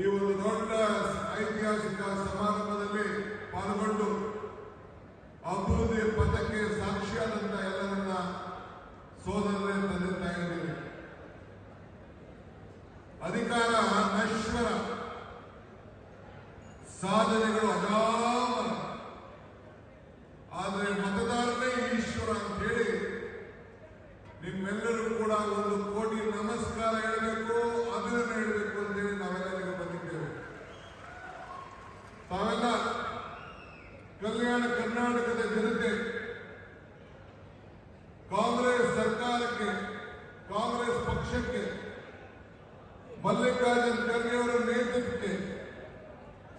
ಈ ಒಂದು ದೊಡ್ಡ ಐತಿಹಾಸಿಕ ಸಮಾರಂಭದಲ್ಲಿ ಪಾಲ್ಗೊಂಡು ಅಭಿವೃದ್ಧಿ ಪಥಕ್ಕೆ ಸಾಕ್ಷಿಯಾದಂತ ಎಲ್ಲ ನನ್ನ ಕಾಂಗ್ರೆಸ್ ಸರ್ಕಾರಕ್ಕೆ ಕಾಂಗ್ರೆಸ್ ಪಕ್ಷಕ್ಕೆ ಮಲ್ಲಿಕಾರ್ಜುನ್ ಖರ್ಗೆ ಅವರ ನೇತೃತ್ವಕ್ಕೆ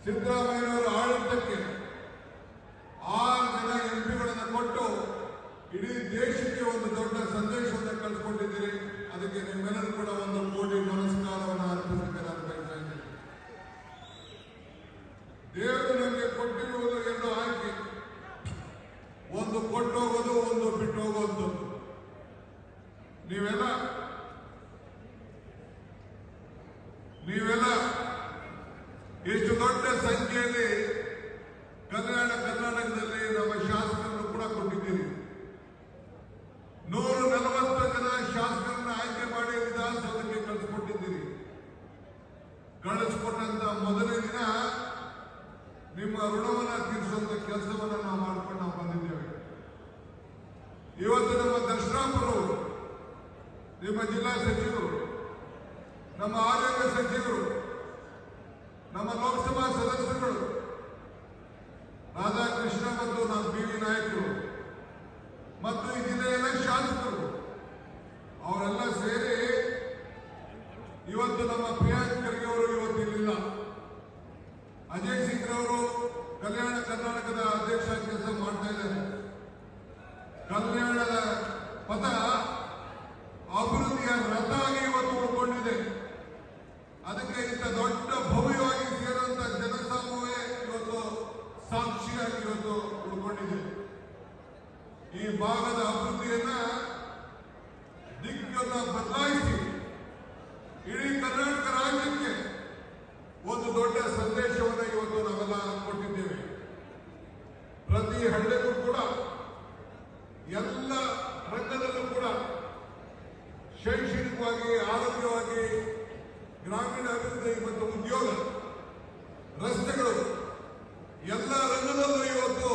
ಸಿದ್ದರಾಮಯ್ಯನವರ ಆಡಳಿತಕ್ಕೆ ನೀವೆಲ್ಲ ನೀವೆಲ್ಲ ಎಷ್ಟು ದೊಡ್ಡ ಸಂಖ್ಯೆಯಲ್ಲಿ ಕಲ್ಯಾಣ ಕರ್ನಾಟಕದಲ್ಲಿ ನಮ್ಮ ಶಾಸಕರನ್ನು ಕೂಡ ಕೊಟ್ಟಿದ್ದೀರಿ. ನೂರ ನಲವತ್ತು ಜನ ಶಾಸಕರನ್ನ ಆಯ್ಕೆ ಮಾಡಿ ವಿಧಾನಸೌಧಕ್ಕೆ ಕಳಿಸ್ಕೊಟ್ಟಿದ್ದೀರಿ. ಕಳಿಸ್ಕೊಟ್ಟಂತ ಮೊದಲನೇ ದಿನ ನಿಮ್ಮ ಋಣವನ್ನು ತೀರಿಸುವಂತ ಕೆಲಸವನ್ನು ನಾವು ಮಾಡ್ಕೊಂಡು ನಾವು ಬಂದಿದ್ದೇವೆ. ಇವತ್ತು ನಮ್ಮ ದರ್ಶನಾಪುರರು ನಿಮ್ಮ ಜಿಲ್ಲಾ ಸಚಿವರು, ನಮ್ಮ ಆರೋಗ್ಯ ಸಚಿವರು, ನಮ್ಮ ಲೋಕಸಭಾ ಸದಸ್ಯರುಗಳು ರಾಧಾಕೃಷ್ಣ ಮತ್ತು ನಮ್ಮ ಬಿ ವಿ ನಾಯಕರು, ಮತ್ತು ಈ ಜಿಲ್ಲೆಯ ಶಾಸಕರು, ಅವರೆಲ್ಲ ಸೇರಿ ಇವತ್ತು ನಮ್ಮ ಪ್ರಿಯಾಂಕ್ ಖರ್ಗೆ ಅವರು ಇವತ್ತು ಇಲ್ಲಿಲ್ಲ. ಅಜಯ್ ಸಿಂಗ್ ಅವರು ಕಲ್ಯಾಣ ಕರ್ನಾಟಕದ ಅಧ್ಯಕ್ಷ ಕೆಲಸ ಮಾಡ್ತಾ ಇದ್ದಾರೆ. ಕಲ್ಯಾಣದ ಪಥ ಅಭಿವೃದ್ಧಿಯ ರಥ ಆಗಿ ಇವತ್ತು ಉಳ್ಕೊಂಡಿದೆ ಅದಕ್ಕೆ ಇಂಥ ದೊಡ್ಡ ಭವ್ಯವಾಗಿ ಸೇರುವಂತ ಜನಸಮೂಹವೇ ಇವತ್ತು ಸಾಕ್ಷಿಯಾಗಿ ಇವತ್ತು ಉಳ್ಕೊಂಡಿದೆ ಈ ಭಾಗದ ಅಭಿವೃದ್ಧಿಯನ್ನ ದಿಕ್ಕನ್ನ ಬದಲಾಯಿಸಿ ಇಡೀ ಕರ್ನಾಟಕ ರಾಜ್ಯಕ್ಕೆ ಒಂದು ದೊಡ್ಡ ಸಂದೇಶವನ್ನು ಇವತ್ತು ನಾವೆಲ್ಲ ಕೊಟ್ಟಿದ್ದೇವೆ. ಪ್ರತಿ ಹಳ್ಳಿಗೂ ಕೂಡ, ಎಲ್ಲ ರಂಗದಲ್ಲೂ ಕೂಡ ಶೈಕ್ಷಣಿಕವಾಗಿ, ಆರೋಗ್ಯವಾಗಿ, ಗ್ರಾಮೀಣ ಅಭಿವೃದ್ಧಿ ಮತ್ತು ಉದ್ಯೋಗ, ರಸ್ತೆಗಳು, ಎಲ್ಲ ರಂಗದಲ್ಲೂ ಇವತ್ತು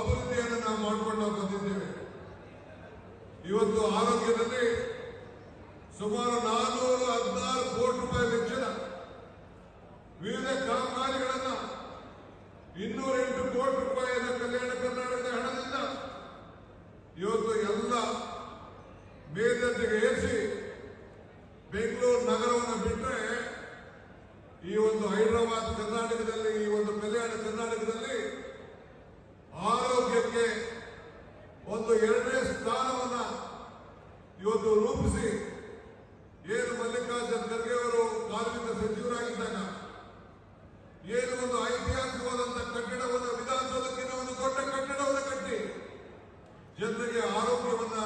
ಅಭಿವೃದ್ಧಿಯನ್ನು ನಾವು ಮಾಡಿಕೊಂಡು ಬಂದಿದ್ದೇವೆ. ಇವತ್ತು ಆರೋಗ್ಯದಲ್ಲಿ ಸುಮಾರು ನಾನ್ನೂರ ಹದಿನಾರು ಕೋಟಿ ರೂಪಾಯಿ ವೆಚ್ಚದ ವಿವಿಧ ಕಾಮಗಾರಿಗಳನ್ನ ಇನ್ನೂರ ಎಂಟು ಕೋಟಿ ರೂಪಾಯಿಯನ್ನು ಕಲ್ಯಾಣ ಕರ್ನಾಟಕದ ಹಣದಿಂದ ಇವತ್ತು ಎಲ್ಲ ಮೇಲ್ದರ್ಜೆಗೆ ಏರಿಸಿ ಬೆಂಗಳೂರು ನಗರವನ್ನು ಬಿಟ್ಟರೆ ಈ ಒಂದು ಹೈದರಾಬಾದ್ ಕರ್ನಾಟಕದಲ್ಲಿ ಈ ಒಂದು ಕಲ್ಯಾಣ ಕರ್ನಾಟಕದಲ್ಲಿ ಆರೋಗ್ಯಕ್ಕೆ ಒಂದು ಎರಡನೇ ಸ್ಥಾನವನ್ನ ಇವತ್ತು ರೂಪಿಸಿ ಏನು ಮಲ್ಲಿಕಾರ್ಜುನ್ ಖರ್ಗೆ ಅವರು ಕಾರ್ಮಿಕ ಸಚಿವರಾಗಿದ್ದಾಗ, ಏನು ಒಂದು ಐತಿಹಾಸಿಕವಾದಂತಹ ಕಟ್ಟಡವನ್ನು ವಿಧಾನಸೌಧಕ್ಕೆ ಒಂದು ದೊಡ್ಡ ಕಟ್ಟಡವನ್ನು ಕಟ್ಟಿ, ಜನರಿಗೆ ಆರೋಗ್ಯವನ್ನ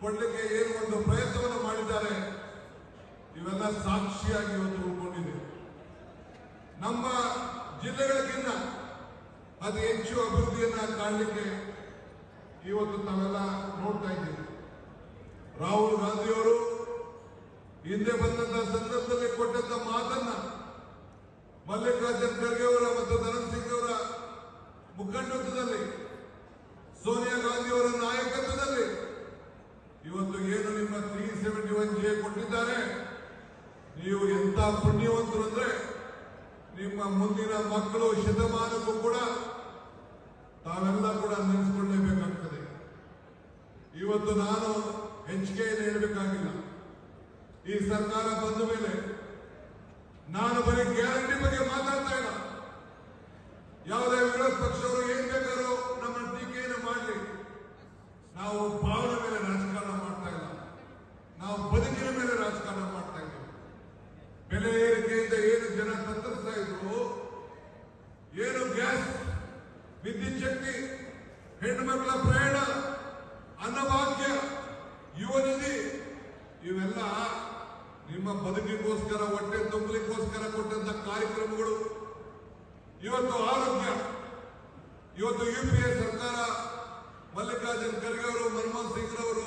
ಕೊಡಲಿಕ್ಕೆ ಏನು ಒಂದು ಪ್ರಯತ್ನವನ್ನು ಮಾಡಿದ್ದಾರೆ, ಇವೆಲ್ಲ ಸಾಕ್ಷಿಯಾಗಿ ಇವತ್ತು ಉಳ್ಕೊಂಡಿದೆ ನಮ್ಮ ಜಿಲ್ಲೆಗಳಿಗಿಂತ ಅತಿ ಹೆಚ್ಚು ಅಭಿವೃದ್ಧಿಯನ್ನ ಕಾಣಲಿಕ್ಕೆ ಇವತ್ತು ನಾವೆಲ್ಲ ನೋಡ್ತಾ ಇದ್ದೀವಿ ರಾಹುಲ್ ಗಾಂಧಿಯವರು ಹಿಂದೆ ಬಂದಂತ ಸಂದರ್ಭದಲ್ಲಿ ಕೊಟ್ಟಂತ ಮಾತನ್ನ ಮಲ್ಲಿಕಾರ್ಜುನ್ ಖರ್ಗೆ ಅವರ ಮತ್ತು ಧರಮ್ ಸಿಂಗ್ ಅವರ ಮುಖಂಡತ್ವದಲ್ಲಿ, ಸೋನಿಯಾ ಗಾಂಧಿ ಅವರ ನಾಯಕತ್ವದಲ್ಲಿ ಇವತ್ತು ಏನು ನಿಮ್ಮ ತ್ರೀ ಸೆವೆಂಟಿ ಒನ್ ಜೆ ಕೊಟ್ಟಿದ್ದಾರೆ? ನೀವು ಎಂತ ಪುಣ್ಯವಂತರು ಅಂದ್ರೆ ನಿಮ್ಮ ಮುಂದಿನ ಮಕ್ಕಳು ಶತಮಾನಕ್ಕೂ ಕೂಡ ತಾವೆಲ್ಲ ಕೂಡ ನೆನೆಸ್ಕೊಳ್ಳೇಬೇಕಾಗ್ತದೆ. ಇವತ್ತು ನಾನು ಸರ್ಕಾರ ಬಂದ ಮೇಲೆ ನಾನು ಬರೀ ಗ್ಯಾರಂಟಿ ಬಗ್ಗೆ ಮಾತಾಡ್ತಾ ಇಲ್ಲ. ಯಾವುದೇ ವಿರೋಧ ಪಕ್ಷವರು ಏನ್ ಬೇಕಾದ್ರೂ ನಮ್ಮ ಟೀಕೆಯನ್ನು ಮಾಡಲಿ ನಾವು ಭಾವನೆ ಮೇಲೆ ರಾಜಕಾರಣ ಮಾಡ್ತಾ ಇಲ್ಲ. ನಾವು ಬದುಕಿನ ಮೇಲೆ ರಾಜಕಾರಣ ಮಾಡ್ತಾ ಇದ್ದೀವಿ. ಬೆಲೆ ಏರಿಕೆಯಿಂದ ಏನು ಜನ ತತ್ತರಿಸ್ತಾ ಇದ್ರು, ಏನು ಗ್ಯಾಸ್, ವಿದ್ಯುತ್ ಶಕ್ತಿ ಹೆಣ್ಣುಮಕ್ಕಳ ಪ್ರಯಾಣ, ಅನ್ನಭಾಗ್ಯ, ಯುವ ನಿಧಿ, ಇವೆಲ್ಲ ನಿಮ್ಮ ಬದುಕಿಗೋಸ್ಕರ, ಹೊಟ್ಟೆ ತುಂಬಲಿಕ್ಕೋಸ್ಕರ ಕೊಟ್ಟಂತ ಕಾರ್ಯಕ್ರಮಗಳು. ಇವತ್ತು ಆರೋಗ್ಯ. ಇವತ್ತು ಯು ಸರ್ಕಾರ ಮಲ್ಲಿಕಾರ್ಜುನ್ ಖರ್ಗೆ ಅವರು, ಮನಮೋಹನ್ ಸಿಂಗ್ ಅವರು